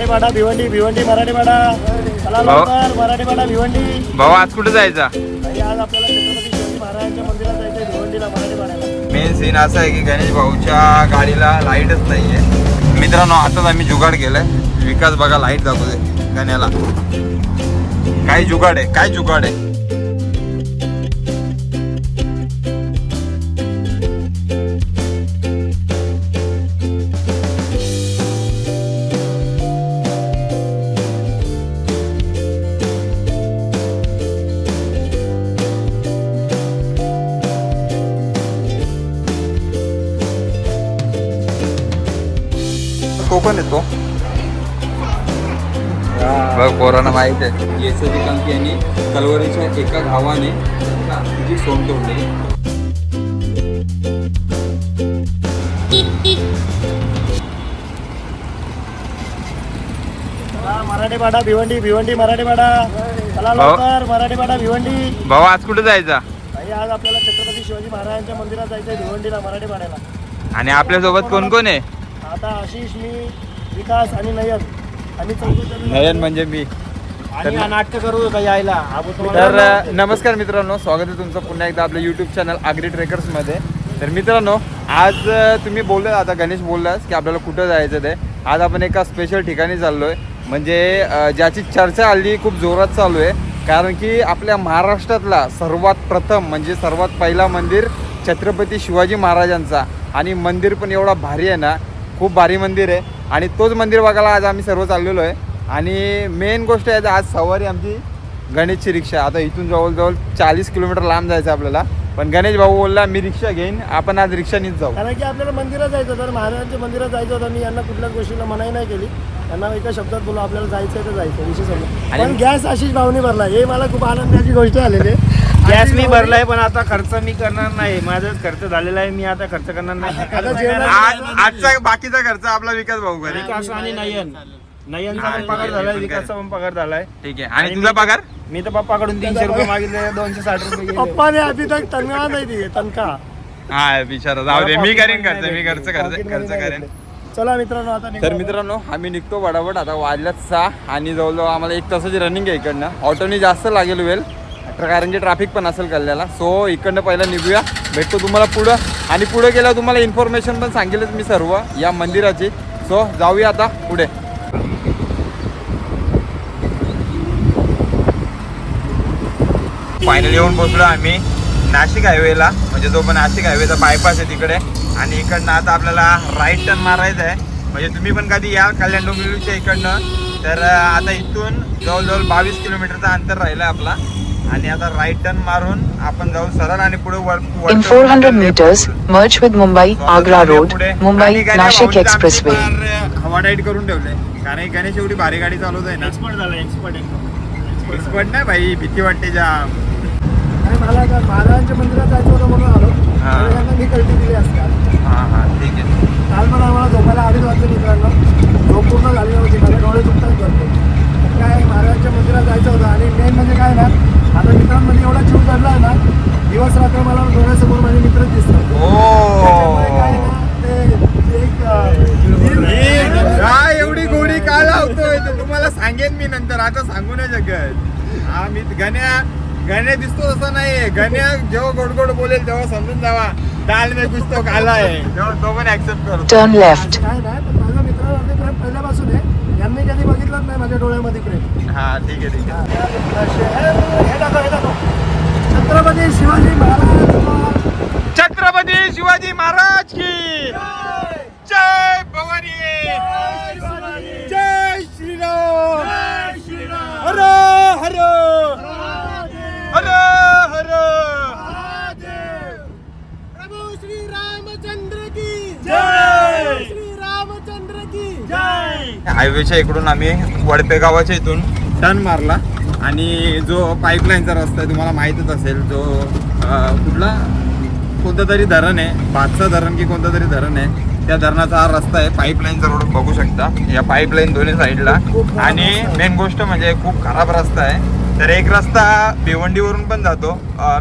मराठी पाडा भिवंडी भिवंडी मराठी पाडा चला भाऊ. लवकर मराठी पाडा भिवंडी. भाऊ आज कुठे जायचा? आणि आज आपल्याला छत्रपती शिवाजी महाराजांच्या मंदिरात भिवंडीला मेन सीन असा आहे की गणेश भाऊच्या गाडीला लाईटच नाहीये. मित्रांनो आताच आम्ही जुगाड केलाय. विकास बघा लाइट दाखवते गण्याला. काय जुगाड आहे काय जुगाड आहे? तो पण येतो. बघ पोरांना माहीत आहे. येसाची कांकी यांनी तलवारीच्या एका घावाने तिची सोंग तोडली. चला मराठी पाडा भिवंडी भिवंडी मराठी पाडा. चला भाऊ. लवकर मराठी पाडा भिवंडी. भाऊ आज कुठे जायचा? आणि आज आपल्याला छत्रपती शिवाजी महाराजांच्या मंदिरात जायचंय भिवंडीला मराठी पाड्याला. आणि आपल्यासोबत कोण कोण आहे? आता आशिष मी विकास आणि नयन. आणि चौघजण नयन म्हणजे मी. आणि हा नाटक करू होता यायला? तर तुम्हाला अ, नमस्कार मित्रांनो. स्वागत आहे तुमचं पुन्हा एकदा आपल्या यूट्यूब चॅनल आगरी ट्रेकर्समध्ये तर मित्रांनो आज अ, तुम्ही बोलले आता गणेश बोललास की आपल्याला कुठं जायचं ते. आज आपण एका स्पेशल ठिकाणी चाललो आहे म्हणजे अ, ज्याची चर्चा हल्ली खूप जोरात चालू आहे. कारण की आपल्या महाराष्ट्रातला सर्वात प्रथम म्हणजे सर्वात पहिला मंदिर छत्रपती शिवाजी महाराजांचा. आणि मंदिर पण एवढा भारी आहे ना खूप भारी मंदिर आहे. आणि तोच मंदिर बघायला आज आम्ही सर्व चाललेलो आहे. आणि मेन गोष्ट आहे आज सवारी आमची गणेशची रिक्षा. आता इथून जवळजवळ चाळीस किलोमीटर लांब जायचं आपल्याला. पण गणेश भाऊ बोलला मी रिक्षा घेईन आपण आज रिक्षानीच जाऊ. कारण की आपल्याला मंदिरात जायचं तर महाराजांच्या मंदिरात जायचं होतं. मी यांना कुठल्याच गोष्टीला मनाई नाही केली. त्यांना एका शब्दात बोलू आपल्याला जायचं तर जायचं विषय समजा आणि- पण गॅस आशिष भावनी भरला. हे मला खूप आनंदाची गोष्ट आलेली आहे. गॅस आशिष मी भरलाय पण आता खर्च मी करणार नाही. माझाच खर्च झालेला आहे मी आता खर्च करणार नाही. आज आजचा बाकीचा खर्च आपला विकास भाऊ करे विकास आणि नयन. नयनचा पण पगार झालाय विकासचा पण पगार झालाय. ठीक आहे. आणि तुझा पगार? मी तर पप्पाकडून तीनशे रुपये मागितले दोनशे साठ रुपये गेले. पप्पाने अभी तक तनखा नाही दिली तनखा हा बिचारा जाऊ दे मी करेन खर्च मी खर्च खर्च खर्च करेन. चला मित्रांनो आता निघू. तर मित्रांनो आम्ही निघतो बडाबड आता वाजल्यात सहा आणि जवळजवळ आम्हाला एक तासाची रनिंग आहे इकडनं. ऑटोनी जास्त लागेल वेळ कारण की ट्रॅफिक पण असेल कल्याला सो इकडनं पहिला निघूया. भेटतो तुम्हाला पुढं. आणि पुढे गेल्यावर तुम्हाला इन्फॉर्मेशन पण सांगेलच मी सर्व या मंदिराची. सो जाऊया आता पुढे. फायनल येऊन पोहोचलो आम्ही. नाशिक हायवेला म्हणजे जो पण नाशिक हायवेचा बायपास आहे तिकडे. आणि इकडनं आता आपल्याला राईट टर्न मारायचा आहे. म्हणजे तुम्ही पण कधी या कल्याण डोंबिवलीच्या इकडनं. तर आता इथून जवळजवळ बावीस किलोमीटरचा अंतर राहिला आपला. आणि आता राईट टर्न मारून आपण जाऊ सरळ आणि पुढे वर वर- In 400 meters, merge with Mumbai So आता Agra जाऊया Road, पुढे. Mumbai आणि गणेश Nashik भाऊंचं आमची Expressway. फार हवा टाईट करून ठेवले कारण गणेश एवढी भारी गाडी चालवत आहे ना. एक्सपर्ट झाला एक्सपर्ट एक्सपर्ट नाही भाई भीती वाटते जाम मला आता महाराजांच्या मंदिरात जायचं होतं म्हणून आलो. हा. यांना मी कल्टी दिली असते. हां हां ठीक आहे. काल पण आम्हाला झोपायला अडीच वाजले मित्रांनो झोप पूर्ण झाली नव्हती. माझे डोळे दुखतात करतो काय महाराजांच्या मंदिरात जायचं होतं. आणि मेन म्हणजे काय ना आता मित्रांमध्ये एवढा जीव चढला आहे ना दिवस रात्र मला डोळ्यासमोर माझे मित्रच दिसतात. त्याच्यामुळे काय ओ ना, ते एक काय एवढी गोडी का लावतोय? ते तुम्हाला सांगेन मी नंतर. आता सांगू नाही शकत. हा मी गण्या गण्या दिसतो तसं नाही गण्या जेव्हा गोड गोड बोलेल तेव्हा समजून जावा. दाल में कुछ तो काला आहे. तेव्हा तो पण ऍक्सेप्ट करतो. Turn left. काय नाही पण माझा प्रेम पहिल्यापासून आहे. यांनी कधी बघितलंच नाही माझ्या डोळ्यामध्ये प्रेम. हा ठीक आहे ठीक आहे. हे. दाखव, हे दाखव. छत्रपती शिवाजी महाराज छत्रपती शिवाजी महाराज की जय. भवानी. जय श्रीराम हर हर हर हर प्रभू श्री रामचंद्र की जय! श्री रामचंद्र की जय हायवेच्या इकडून आम्ही वडपे गावाच्या इथून टर्न मारला. आणि जो पाईपलाईनचा रस्ता आहे तुम्हाला माहीतच असेल जो कुठला? कोणतं तरी धरण आहे पाचचं धरण की कोणतं तरी धरण आहे त्या धरणाचा हा रस्ता आहे. पाईपलाईनचा रोड बघू शकता. या पाईपलाईन दोन्ही साईडला. आणि मेन गोष्ट म्हणजे खूप खराब रस्ता आहे. तर एक रस्ता भिवंडीवरून पण जातो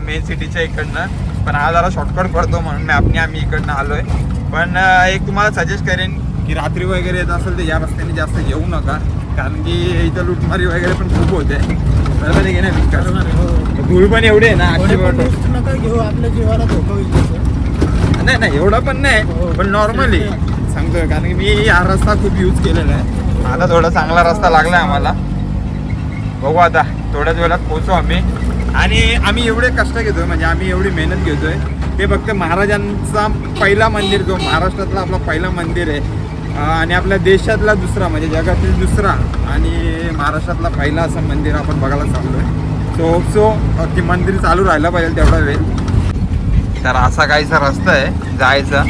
मेन सिटीच्या इकडनं. पण हा जरा शॉर्टकट पडतो म्हणून मॅपने आम्ही इकडनं आलो आहे पण एक तुम्हाला सजेस्ट करेन की रात्री वगैरे येत असेल तर या रस्त्याने जास्त येऊ नका. कारण की इथं लुटमारी वगैरे पण खूप होते. बरोबर आहे की नाही विकास? धूळ पण एवढी आहे ना नका घेऊ आपल्या जीवाला धोका होईल त्याचा. नाही नाही एवढा पण नाही पण नॉर्मली सांगतोय कारण की मी हा रस्ता खूप यूज केलेला आहे. आता थोडा चांगला रस्ता लागला आम्हाला. बघू आता थोड्याच वेळात पोहोचू आम्ही. आणि आम्ही एवढे कष्ट घेतोय म्हणजे आम्ही एवढी मेहनत घेतोय. ते फक्त महाराजांचा पहिला मंदिर जो महाराष्ट्रातला आपला पहिला मंदिर आहे आणि आपल्या देशातला दुसरा म्हणजे जगातील दुसरा आणि महाराष्ट्रातला पहिला असं मंदिर आपण बघायला चाललो आहे सो सो की मंदिर चालू राहिलं पाहिजे तेवढा वेळ. तर असा काहीसा रस्ता आहे जायचा.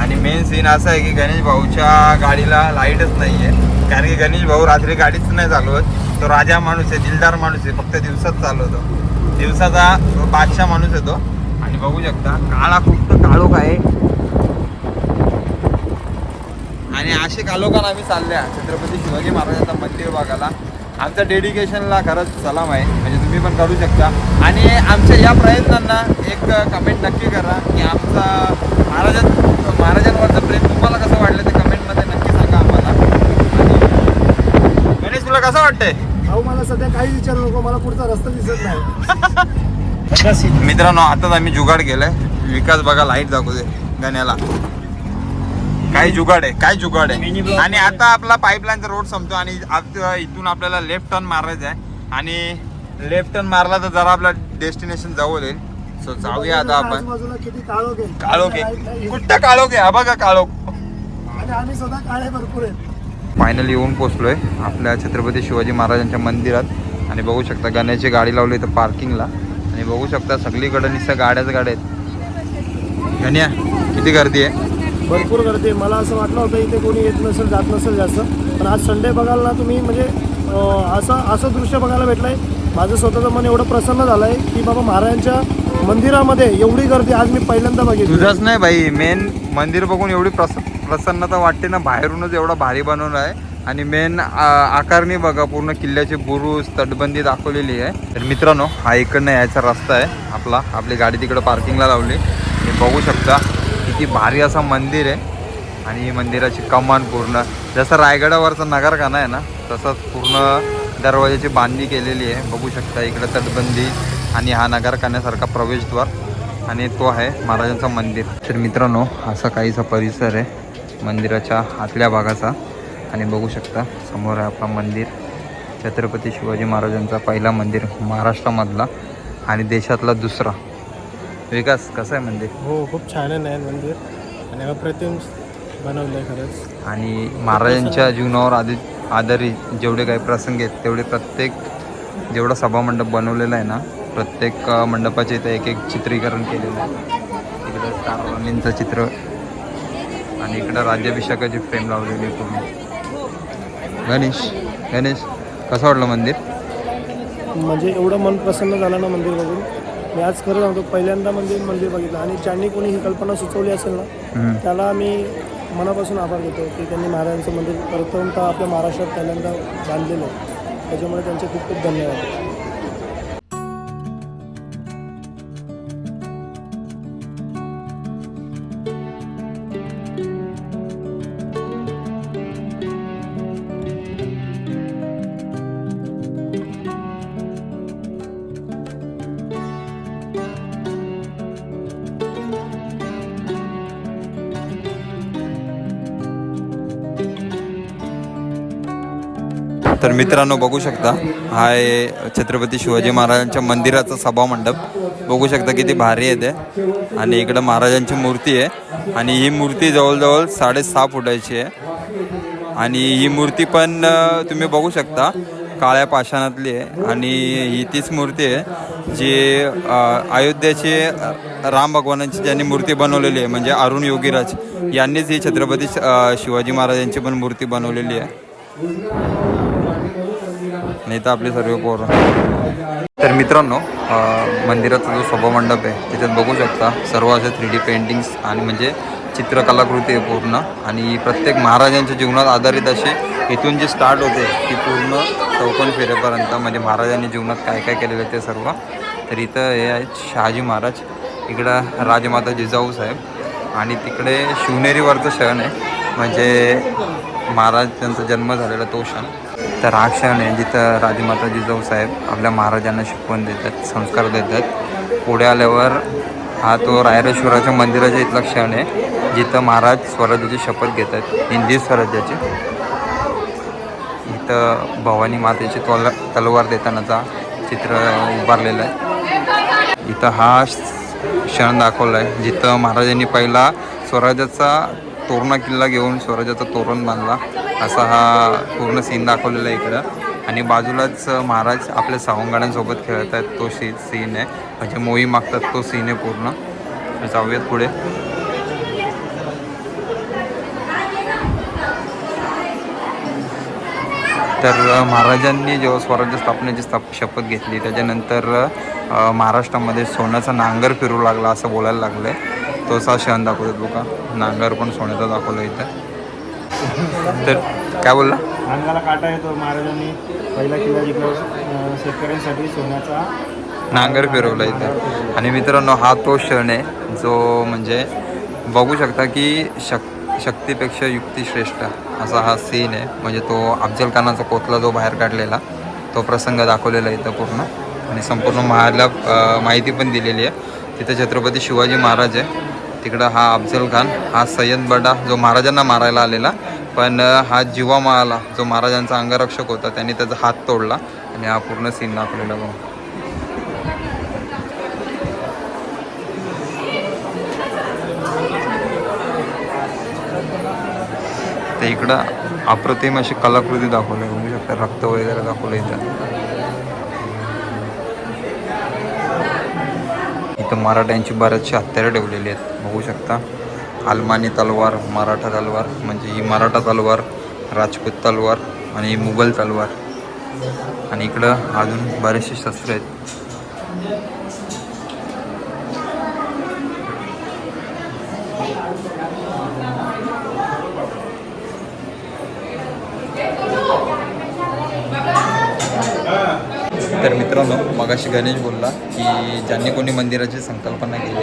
आणि मेन सीन असा आहे की गणेश भाऊच्या गाडीला लाईटच नाही आहे कारण की गणेश भाऊ रात्री गाडीच नाही चालवत. तो राजा माणूस आहे दिलदार माणूस आहे फक्त दिवसाच चालवतो. दिवसाचा बादशाह माणूस आहे तो. आणि बघू शकता काळा खूप काळोख आहे. आणि असे कालोखान आम्ही चालले आहे छत्रपती शिवाजी महाराजांचं मंदिर बघायला. आमच्या डेडिकेशनला खरंच सलाम आहे. म्हणजे तुम्ही पण करू शकता. आणि आमच्या या प्रयत्नांना एक कमेंट नक्की करा की आमचा महाराजां महाराजांवरचं प्रेम तुम्हाला कसं वाटलं ते कमेंटमध्ये नक्की सांगा आम्हाला. गणेश तुला कसं वाटतंय? भाऊ मला सध्या काही विचारू नको. मला पुढचा रस्ता दिसत नाही. मित्रांनो आताच आम्ही जुगाड केलंय. विकास बघा लाइट दाखवते गाण्याला. काय जुगाड आहे काय जुगाड आहे. आणि आता आपला पाईपलाईनचा रोड संपतो आणि इथून आपल्याला लेफ्ट टर्न मारायचा आहे आणि लेफ्ट टर्न मारला तर जरा आपला डेस्टिनेशन जवळ येईल. सो जाऊया आता आपण. काळोख. कुठं काळोख हा बघा काळोख. फायनली येऊन पोचलोय आपल्या छत्रपती शिवाजी महाराजांच्या मंदिरात. आणि बघू शकता गण्याची गाडी लावली इथं पार्किंगला आणि बघू शकता सगळीकडे नुसतं गाड्याच गाड्या आहेत. गण्या किती गर्दी आहे? भरपूर गर्दी आहे. मला असं वाटलं होतं इथे कोणी येत नसेल जात नसेल जास्त. पण आज संडे बघाल ना तुम्ही म्हणजे असं असं दृश्य बघायला भेटलं आहे माझं स्वतःचं मन एवढं प्रसन्न झालं आहे की बाबा महाराजांच्या मंदिरामध्ये एवढी गर्दी आज मी पहिल्यांदा बघितली. तुझंच नाही भाई. मेन मंदिर बघून एवढी प्रस प्रसन्नता वाटते ना. बाहेरूनच एवढा भारी बनवलं आहे आणि मेन आकारणी बघा. पूर्ण किल्ल्याची बुरुज तटबंदी दाखवलेली आहे. तर मित्रांनो हा इकडनं यायचा रस्ता आहे. आपला आपली गाडी तिकडं पार्किंगला लावली. बघू शकता. किती भारी असं मंदिर आहे. आणि ही मंदिराची कमान पूर्ण जसं रायगडावरचा नगरखाना आहे ना तसंच पूर्ण दरवाजाची बांधणी केलेली आहे. बघू शकता इकडं तटबंदी आणि हा नगरखान्यासारखा प्रवेशद्वार आणि तो आहे महाराजांचा मंदिर. तर मित्रांनो असा काहीसा परिसर आहे मंदिराच्या आतल्या भागाचा. आणि बघू शकता समोर आहे आपला मंदिर. छत्रपती शिवाजी महाराजांचा पहिला मंदिर महाराष्ट्रामधला आणि देशातला दुसरा. विकास कसं आहे मंदिर? हो खूप छान आहे नयन मंदिर. आणि अप्रतिम बनवलं आहे खरंच. आणि महाराजांच्या जीवनावर आधी आधारित जेवढे काही प्रसंग आहेत तेवढे प्रत्येक जेवढा सभामंडप बनवलेला आहे ना प्रत्येक मंडपाचे इथं एक एक चित्रीकरण केलेलं आहे. इकडं स्टार राणींचं चित्र आणि इकडं राज्याभिषेकाची फ्रेम लावलेली आहे पूर्ण. गणेश गणेश कसं वाटलं मंदिर? म्हणजे एवढं मन प्रसन्न झालं ना मंदिर बघून. मी आज खरं सांगतो पहिल्यांदा मंदिर मंदिर बघितलं. आणि ज्यांनी कोणी ही कल्पना सुचवली असेल ना. त्याला मी मनापासून आभार देतो की त्यांनी महाराजांचं मंदिर प्रथमतः आपल्या महाराष्ट्रात पहिल्यांदा बांधलेलं आहे. त्याच्यामुळे त्यांचे खूप खूप धन्यवाद. तर मित्रांनो बघू शकता हा आहे छत्रपती शिवाजी महाराजांच्या मंदिराचा सभा मंडप. बघू शकता किती भारी आहे ते. आणि इकडं महाराजांची मूर्ती आहे. आणि ही मूर्ती जवळजवळ साडेसहा फुटाची आहे. आणि ही मूर्ती पण तुम्ही बघू शकता काळ्या पाषाणातली आहे. आणि ही तीच मूर्ती आहे जी अ, राम भगवानांची ज्यांनी मूर्ती बनवलेली आहे म्हणजे अरुण योगीराज यांनीच ही छत्रपती शिवाजी महाराजांची पण मूर्ती बनवलेली आहे. नाही तर आपली सर्व पोरं. तर मित्रांनो मंदिराचा जो सभामंडप आहे त्याच्यात बघू शकता सर्व असे थ्री डी पेंटिंग्स आणि म्हणजे चित्रकलाकृती आहे पूर्ण. आणि प्रत्येक महाराजांच्या जीवनात आधारित असे इथून जी स्टार्ट होते ती पूर्ण चौकोन फेरेपर्यंत म्हणजे महाराजांनी जीवनात काय काय केलेलं आहे ते सर्व. तर इथं हे आहेत शहाजी महाराज इकडं राजमाता जिजाऊ साहेब आणि तिकडे शिवनेरीवरचं क्षण आहे. म्हणजे महाराज त्यांचा जन्म झालेला तो क्षण. तर हा क्षण आहे जिथं राजमाता जिजाऊ साहेब आपल्या महाराजांना शिकवण देतात संस्कार देतात. पुढे आल्यावर हा तो रायरेश्वराच्या मंदिराच्या इथला क्षण आहे जिथं महाराज स्वराज्याची शपथ घेतात हिंदी स्वराज्याची. इथं भवानी मातेची तोल तलवार देतानाचा चित्र उभारलेलं आहे. इथं हा क्षण दाखवला आहे जिथं महाराजांनी पहिला स्वराज्याचा तोरणा किल्ला घेऊन स्वराज्याचा तोरण बांधला. असा हा पूर्ण सीन दाखवलेला आहे इकडं. आणि बाजूलाच महाराज आपल्या सावंगाड्यांसोबत खेळत आहेत तो सी सीन आहे. म्हणजे मोही मागतात तो सीन आहे पूर्ण. जाऊयात पुढे. तर महाराजांनी जेव्हा स्वराज्य स्थापनेची स्थाप शपथ घेतली त्याच्यानंतर महाराष्ट्रामध्ये सोन्याचा नांगर फिरू लागला असं बोलायला लागलं आहे तो हा क्षण दाखवतात लोक नांगर पण सोन्याचा दाखवला इथं. तर काय बोलला? अंगाला काटा येतो महाराजांनी. पहिला किल्ला जिंकला शेतकऱ्यांसाठी सोन्याचा नांगर फिरवला इथं. आणि मित्रांनो हा तो क्षण आहे जो म्हणजे बघू शकता की शक शक्तीपेक्षा युक्ती श्रेष्ठ असा हा सीन आहे. म्हणजे तो अफजल खानाचा कोतला जो बाहेर काढलेला तो प्रसंग दाखवलेला इथं पूर्ण. आणि संपूर्ण महाला अं, माहिती पण दिलेली आहे. तिथं छत्रपती शिवाजी महाराज आहे. तिकडं हा अफजल खान हा सय्यद बडा जो महाराजांना मारायला आलेला. पण हा जीवा माला जो महाराजांचा अंगरक्षक होता त्यांनी त्याचा हात तोडला आणि हा पूर्ण सीन दाखवलेला बघ. ते इकडं अप्रतिम अशी कलाकृती दाखवली बघू शकता रक्त वगैरे दाखवलं इथं. इथं मराठ्यांची बऱ्याचशी हत्यारं ठेवलेली आहेत. बघू शकता आलमानी तलवार मराठा तलवार म्हणजे ही मराठा तलवार राजपूत तलवार आणि मुघल तलवार. आणि इकडं अजून बरेचसे शस्त्र आहेत. तर मित्रांनो मगाशी गणेश बोलला की ज्यांनी कोणी मंदिराची संकल्पना केली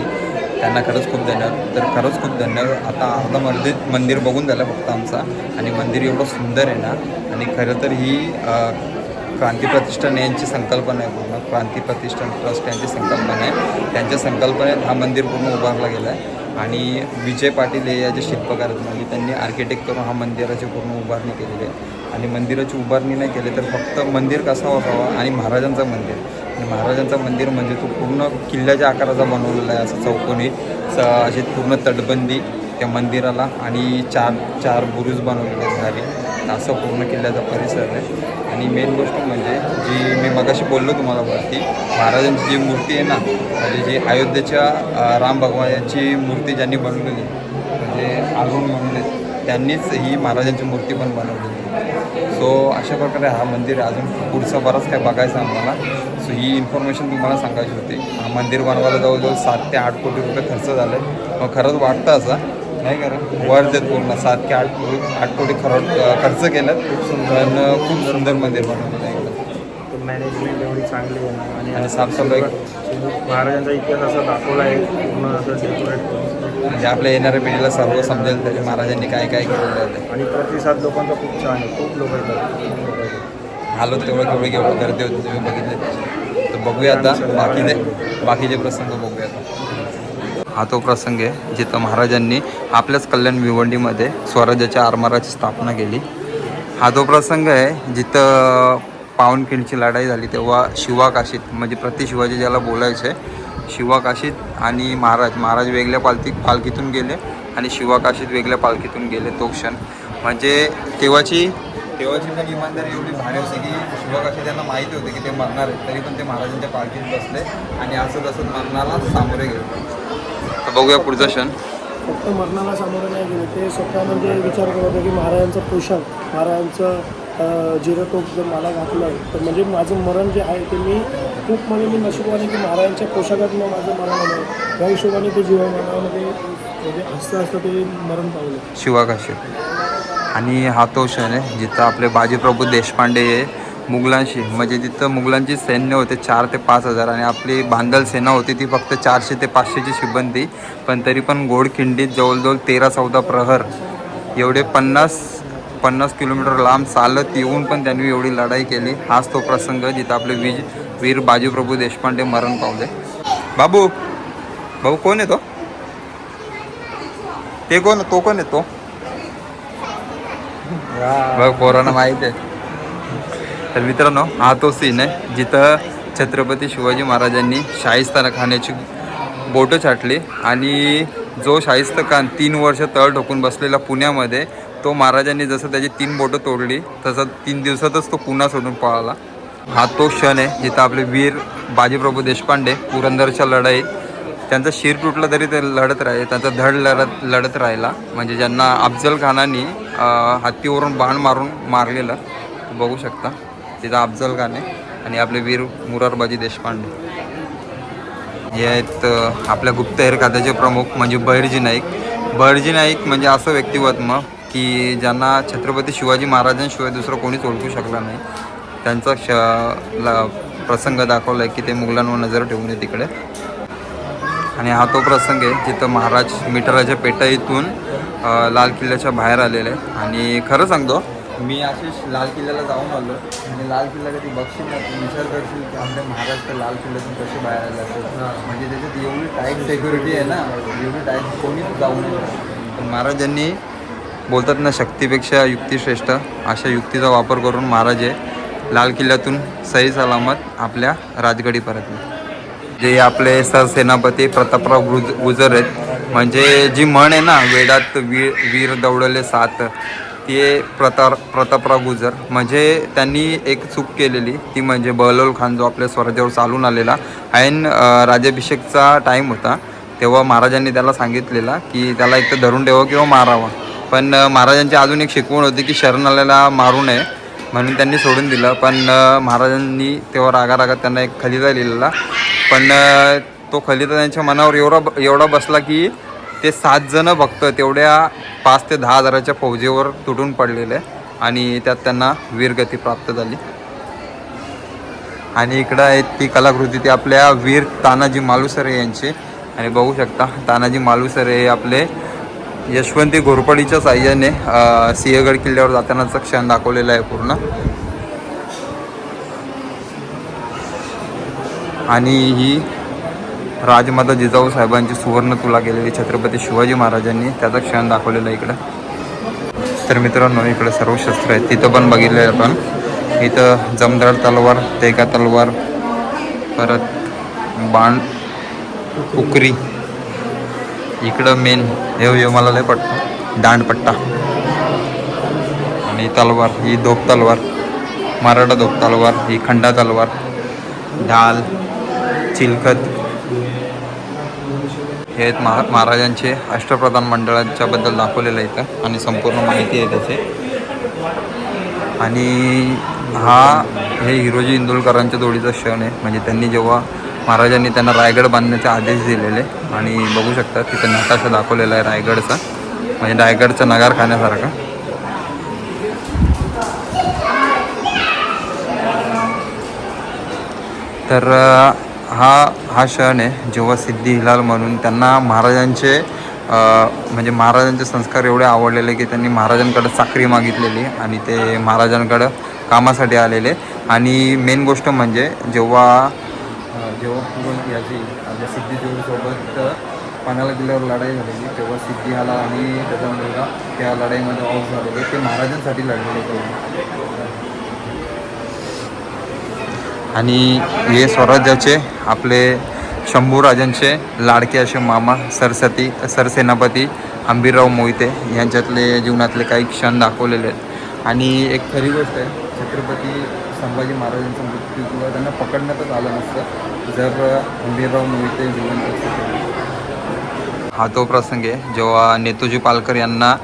त्यांना खरंच खूप धन्यवाद. तर खरंच खूप धन्यवाद. आता अर्धा मंदिर मंदिर बघून झालं फक्त आमचा. आणि मंदिर एवढं सुंदर आहे ना आणि खरं तर ही क्रांती प्रतिष्ठान यांची संकल्पना आहे पूर्ण. क्रांती प्रतिष्ठान ट्रस्ट यांची संकल्पना आहे. त्यांच्या संकल्पनेत हा मंदिर पूर्ण उभारला गेला आहे. आणि विजय पाटील हे याचे शिल्पकार आहेत म्हणजे त्यांनी आर्किटेक्ट करून हा मंदिराची पूर्ण उभारणी केलेली आहे. आणि मंदिराची उभारणी नाही केली तर फक्त मंदिर कसा असावा आणि महाराजांचं मंदिर. आणि महाराजांचं मंदिर म्हणजे तो पूर्ण किल्ल्याच्या आकाराचा बनवलेला आहे असं चौकोनी. स अशी पूर्ण तटबंदी त्या मंदिराला आणि चार चार बुरुज बनवलेले आहेत असं पूर्ण किल्ल्याचा परिसर आहे. आणि मेन गोष्ट म्हणजे जी मी मगाशी बोललो तुम्हाला वरती महाराजांची जी मूर्ती आहे ना म्हणजे जी अयोध्येच्या राम भगवान यांची मूर्ती ज्यांनी बनवलेली म्हणजे अरुण म्हणून त्यांनीच ही महाराजांची मूर्ती पण बनवलेली. सो अशा प्रकारे हा मंदिर अजून पुढचं बरंच काय बघायचं आम्हाला. सो ही इन्फॉर्मेशन तुम्हाला सांगायची होती. हा मंदिर बनवायला जवळजवळ सात ते आठ कोटी रुपये खर्च झाले. मग खरंच वाटतं असं नाही खरं वर देत पूर्ण सात ते आठ कोटी आठ कोटी खरं खर्च केलं पण खूप सुंदर मंदिर आहे इकडं. मॅनेजमेंट एवढी चांगली आहे आणि साफसफाई महाराजांचा इतिहास असा दाखवला आहे पूर्ण असं डेकोरेट म्हणजे आपल्या येणाऱ्या पिढीला सर्व समजेल तरी महाराजांनी काय काय केलेलं आहे ते. आणि प्रतिसाद लोकांचा खूप छान आहे खूप लोक येतात खूप. आलो तेवढं केवढं केवढं गर्दी होती तुम्ही बघितले. तर बघूया आता बाकीचे बाकीचे प्रसंग बघूया आता हा तो प्रसंग आहे जिथं महाराजांनी आपल्याच कल्याण भिवंडीमध्ये स्वराज्याच्या आरमाराची स्थापना केली. हा तो प्रसंग आहे जिथं पावनखिंडची लढाई झाली तेव्हा शिवाकाशीत म्हणजे प्रति शिवाजी ज्याला बोलायचे शिवाकाशीत आणि महाराज महाराज वेगळ्या पालती पालखीतून गेले आणि शिवाकाशीत वेगळ्या पालखीतून गेले तो क्षण. म्हणजे तेव्हाची तेव्हाची पण इमानदारी एवढी भारी होती की शिवकाशी त्यांना माहिती होते की ते मरणार आहेत तरी पण ते महाराजांच्या पालखीत बसले आणि असं तसं मरणाला सामोरे गेले. बघूया पुढचा क्षण. फक्त मरणाला सामोरं नाही गेले ते स्वतः म्हणजे विचार करत होते की महाराजांचा पोशाख महाराजांचं जिरतोप जर मला घातलं तर म्हणजे माझं मरण जे आहे ते मी खूप म्हणजे मी नशिबाने की महाराजांच्या पोशाखातनं माझं मरण आलं. या हिशोबाने ते जीवनामध्ये म्हणजे असतं असतं ते मरण पावलं. शिवाकाशी आणि हा तो क्षण आहे जिथं आपले बाजीप्रभू देशपांडे हे मुघलांशी. म्हणजे जिथं मुघलांची सैन्य होते चार ते पाच हजार. आणि आपली बांदल सेना होती ती फक्त चारशे ते पाचशेची शिबंदी. पण तरी पण गोडखिंडीत जवळजवळ तेरा चौदा प्रहर. एवढे पन्नास पन्नास किलोमीटर लांब चालत येऊन पण त्यांनी एवढी लढाई केली. हाच तो प्रसंग जिथं आपले वीज वीर बाजीप्रभू देशपांडे मरण पावले. बाबू भाऊ कोण येतो ते? कोण तो कोण येतो बघ पोरांना माहीत आहे. तर मित्रांनो हा तो सीन आहे जिथं छत्रपती शिवाजी महाराजांनी शाहिस्ताना खाण्याची बोटं छाटली आणि जो शाहिस्त खान तीन वर्ष तळ ठोकून बसलेला पुण्यामध्ये तो महाराजांनी जसं त्याची तीन बोटं तोडली तसं तीन दिवसातच तो पुन्हा सोडून पळाला. हा तो क्षण आहे जिथं आपले वीर बाजीप्रभू देशपांडे पुरंदरच्या लढाईत त्यांचा शिर तुटला तरी ते लढत राहिले त्यांचा धड लढत लढत राहिला. म्हणजे ज्यांना अफजल खानाने हत्तीवरून बाण मारून मारलेलं बघू शकता. तिथं अफजल खाने आणि आपले वीर मुरारबाजी देशपांडे. हे आहेत आपल्या गुप्तहेर खात्याचे प्रमुख म्हणजे बहिर्जी नाईक. बहिर्जी नाईक म्हणजे असं व्यक्तिमत्व की ज्यांना छत्रपती शिवाजी महाराजांशिवाय दुसरं कोणीच ओळखू शकला नाही. त्यांचा श ला प्रसंग दाखवला आहे की ते मुघलांवर नजर ठेवून आहे तिकडे. आणि हा तो प्रसंग आहे जिथं महाराज मिठराच्या पेटा इथून लाल किल्ल्याच्या बाहेर आलेले. आहे आणि खरं सांगतो मी आशिष लाल किल्ल्याला जाऊन आलो आणि लाल किल्ला कधी बघशील ना तू विचार करशील की आपल्या महाराष्ट्र लाल किल्ल्यातून कसे बाहेर आले असेल. म्हणजे त्याच्यात एवढी टाईट सिक्युरिटी आहे ना एवढी टाईट कोणीच जाऊ नये. महाराजांनी बोलतात ना शक्तीपेक्षा युक्ती श्रेष्ठ. अशा युक्तीचा वापर करून महाराज हे लाल किल्ल्यातून सही सलामत आपल्या राजगडी परतले जे आपले सरसेनापती प्रतापराव गुज गुजर आहेत. म्हणजे जी म्हण आहे ना वेडात वीर वीर दौडले सात. ते प्रतार प्रतापराव गुजर. म्हणजे त्यांनी एक चूक केलेली. ती म्हणजे बहलोल खान जो आपल्या स्वराज्यावर चालून आलेला ऐन राजाभिषेकचा टाईम होता तेव्हा महाराजांनी त्याला सांगितलेला की त्याला एक तर धरून ठेवा किंवा मारावा. पण महाराजांची अजून एक शिकवण होती की शरण आलेला मारू नये म्हणून त्यांनी सोडून दिलं. पण महाराजांनी तेव्हा रागारागा त्यांना एक खलिता लिहिलेला. पण तो खलिता त्यांच्या मनावर एवढा एवढा बसला की ते सात जण भक्त तेवढ्या पाच ते दहा हजाराच्या फौजेवर तुटून पडलेले आणि त्यात त्यांना वीरगती प्राप्त झाली. आणि इकडं आहे ती कलाकृती ती आपल्या वीर तानाजी मालुसरे यांची. आणि बघू शकता तानाजी मालुसरे हे आपले यशवंती घोरपडीच्या साह्याने सिंहगड किल्ल्यावर जातानाचा क्षण दाखवलेला आहे पूर्ण. आणि ही राजमाता जिजाऊ साहेबांची सुवर्ण तुला गेलेली छत्रपती शिवाजी महाराजांनी त्याचा क्षण दाखवलेला आहे इकडं. तर मित्रांनो इकडं सर्व शस्त्र आहेत. तिथं पण बघितलं आपण. इथं जमदार तलवार तेगा तलवार परत बाण उकरी. इकडं मेन हे मला लय पटतं. दांडपट्टा. आणि तलवार ही दोप तलवार. मराठा दोप तलवार ही खंडा तलवार. ढाल चिलखत. हे आहेत महा महाराजांचे अष्टप्रधान मंडळाच्या बद्दल दाखवलेलं आहे इथं आणि संपूर्ण माहिती आहे त्याची. आणि हा हे हिरोजी इंदुलकरांच्या जोडीचा क्षण आहे. म्हणजे त्यांनी जेव्हा महाराजांनी त्यांना रायगड बांधण्याचे आदेश दिलेले आणि बघू शकता तिथं नकाशा दाखवलेला आहे रायगडचा. म्हणजे रायगडचा नगारखान्यासारखा तर हा हा क्षण आहे जेव्हा सिद्धी हिलाल म्हणून त्यांना महाराजांचे म्हणजे महाराजांचे संस्कार एवढे आवडलेले की त्यांनी महाराजांकडं चाकरी मागितलेली आणि ते महाराजांकडं कामासाठी आलेले. आणि मेन गोष्ट म्हणजे जेव्हा जेव्हा पूर्ण याची आपल्या सिद्धीदेवीसोबत पाण्याला किल्ल्यावर लढाई झालेली तेव्हा सिद्धी आला आणि त्याचा मुलगा त्या लढाईमध्ये ऑफ झालेले. ते महाराजांसाठी लढलेले आणि हे स्वराज्याचे आपले शंभूराजांचे लाडके असे मामा सरस्वती सरसेनापती अंबीरराव मोहिते यांच्यातले जीवनातले काही क्षण दाखवलेले आहेत. आणि एक खरी गोष्ट आहे छत्रपती संभाजी महाराजांचा मृत्यू किंवा त्यांना पकडण्यातच आलं नसतं जर अंबीरराव मोहिते जिवंत हा तो प्रसंग आहे जेव्हा नेतूजी पालकर यांना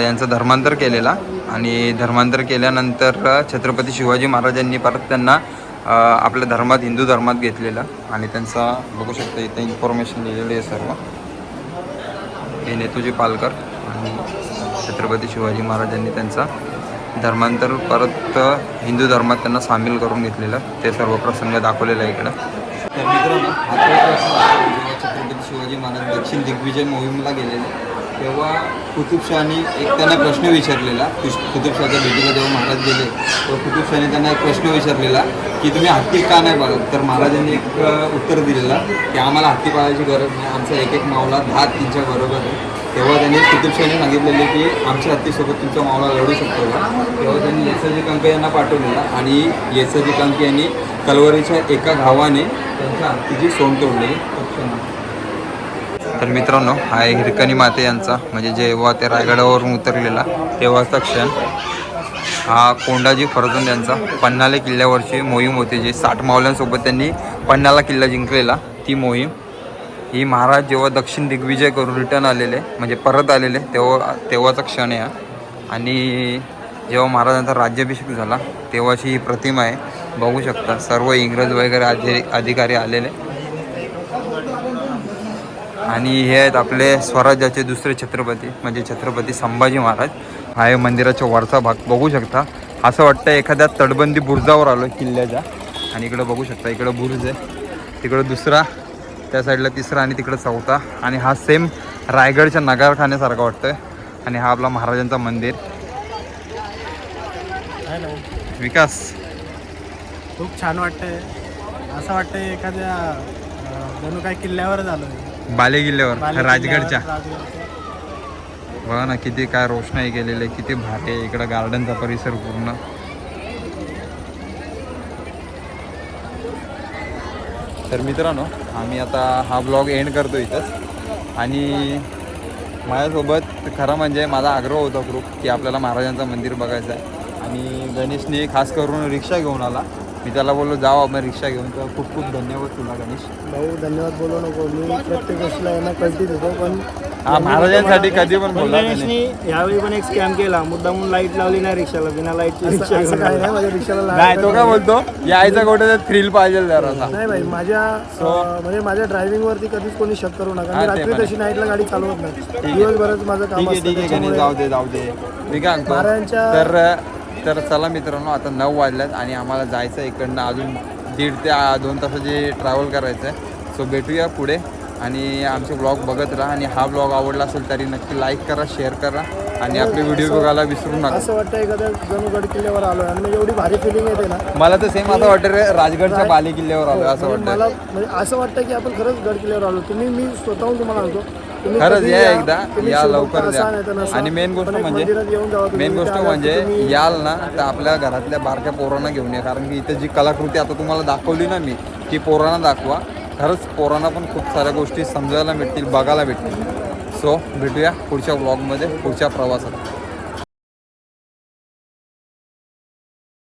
यांचं धर्मांतर केलेला आणि धर्मांतर केल्यानंतर छत्रपती शिवाजी महाराजांनी परत त्यांना आपल्या धर्मात हिंदू धर्मात घेतलेला आणि त्यांचा बघू शकता इथे इन्फॉर्मेशन लिहिलेली आहे सर्व. हे नेतूजी पालकर आणि छत्रपती शिवाजी महाराजांनी त्यांचा धर्मांतर परत हिंदू धर्मात त्यांना सामील करून घेतलेलं. ते सर्व प्रसंग दाखवलेलं आहे इकडं. तर मित्रांनो छत्रपती शिवाजी महाराज दक्षिण दिग्विजय मोहिमला गेलेले तेव्हा कुतुबशाहने एक त्यांना प्रश्न विचारलेला कुतुबशाहच्या भेटीला जेव्हा महाराज गेले तेव्हा कुतुबशाहने त्यांना एक प्रश्न विचारलेला की तुम्ही हत्ती का नाही पाळत? तर महाराजांनी एक उत्तर दिलेला की आम्हाला हत्ती पाळायची गरज नाही आमचा एक एक मावला दहा तीनच्या बरोबर आहे. तेव्हा त्यांनी कुतुबशाहने सांगितलेले की आमच्या हत्तीसोबत तुमचा मावळा लढू शकतो का? तेव्हा त्यांनी येसाजी कंके यांना पाठवलेला आणि येसाजी कंक यांनी कलवरीच्या एका घावाने त्यांच्या हत्तीची सोंग तोडलेली तर मित्रांनो हा हिरकणी माते यांचा म्हणजे जेव्हा ते रायगडावरून उतरलेला तेव्हाचा क्षण. हा कोंडाजी फरजन यांचा पन्नाले किल्ल्यावरची मोहीम होती जी साठ मावल्यांसोबत त्यांनी पन्नाला किल्ला जिंकलेला ती मोहीम. ही महाराज जेव्हा दक्षिण दिग्विजय करून रिटर्न आलेले म्हणजे परत आलेले तेव्हा तेव्हाचा क्षण आहे आणि जेव्हा महाराजांचा राज्याभिषेक झाला तेव्हाची ही प्रतिमा आहे. बघू शकता सर्व इंग्रज वगैरे अधि अधिकारी आलेले. आणि हे आहेत आपले स्वराज्याचे दुसरे छत्रपती म्हणजे छत्रपती संभाजी महाराज. हा या मंदिराच्या वरचा भाग बघू शकता. असं वाटतं एखाद्या तटबंदी बुरजावर आलो किल्ल्याच्या. आणि इकडं बघू शकता इकडं बुरुज आहे. तिकडं दुसरा त्या साईडला तिसरा आणि तिकडं चौथा. आणि हा सेम रायगडच्या नगारखान्यासारखा वाटतोय. आणि हा आपला महाराजांचा मंदिर. विकास. खूप छान वाटतंय. असं वाटतंय एखाद्या जणू काय किल्ल्यावर झालं बाले किल्ल्यावर राजगडच्या. बघा ना किती काय रोषणाई केलेली आहे किती भारी आहे इकडं गार्डनचा परिसर पूर्ण. तर मित्रांनो आम्ही आता हा ब्लॉग एंड करतो इथंच आणि माझ्यासोबत खरं म्हणजे माझा आग्रह होता खूप की आपल्याला महाराजांचं मंदिर बघायचं आहे. आणि गणेशने खास करून रिक्षा घेऊन आला. मी त्याला बोललो जाऊ आपण रिक्षा घेऊन. तर खूप खूप धन्यवाद तुला गणेश. भाऊ धन्यवाद बोलू नको. मी प्रत्येक गोष्टीला यांना कळती देतो पण हा महाराजांसाठी कधी पण बोलला. गणेशनी यावेळी पण एक स्कॅम केला. मुद्दामून लाइट लावली नाही रिक्षाला बिना लाईटची रिक्षा असं घेऊन काय आला. नाही माझ्या रिक्षाला नाही तो काय बोलतो? यायचा कुठे थ्रिल पाहिजे जरासा नाही भाई माझ्या अं, म्हणजे माझ्या ड्रायव्हिंग वरती कधीच कोणी शक करू नका. हा, मी रात्री तशी नाईटला गाडी चालवत नाही. दिवसभरच माझं काम आहे असतं ठीक आहे गणेश त्याच्यामुळे जाऊ दे जाऊ दे. मी काय सांगतो महाराजांच्या- तर तर चला मित्रांनो आता नऊ वाजल्यात आणि आम्हाला जायचं आहे इकडनं अजून दीड ते दोन तासाची ट्रॅव्हल करायचं आहे सो भेटूया पुढे आणि आमचे ब्लॉग बघत राहा आणि हा ब्लॉग आवडला असेल तरी नक्की लाईक करा शेअर करा आणि आपले व्हिडिओ बघायला विसरू नका. असं वाटतं एखाद्या जणू गड किल्ल्यावर आलो आणि म्हणजे एवढी भारी फिलिंग येते ना. मला तर सेम असं वाटतं रे राजगडच्या बाले किल्ल्यावर आलो असं म्हणजे वाटतं. मला म्हणजे असं वाटतं की आपण खरंच गड किल्ल्यावर आलो. तुम्ही मी स्वतःहून तुम्हाला सांगतो तुम्ही खरंच या एकदा या. लवकर द्या. आणि मेन गोष्ट म्हणजे. मेन गोष्ट म्हणजे याल ना तर आपल्या घरातल्या बारक्या पोरांना घेऊन या. कारण की इथं जी कलाकृती आता तुम्हाला दाखवली ना मी ती पोरांना दाखवा. खरंच पोरांना पण खूप साऱ्या गोष्टी समजायला भेटतील बघायला भेटतील. सो भेटूया पुढच्या ब्लॉगमध्ये पुढच्या प्रवासात.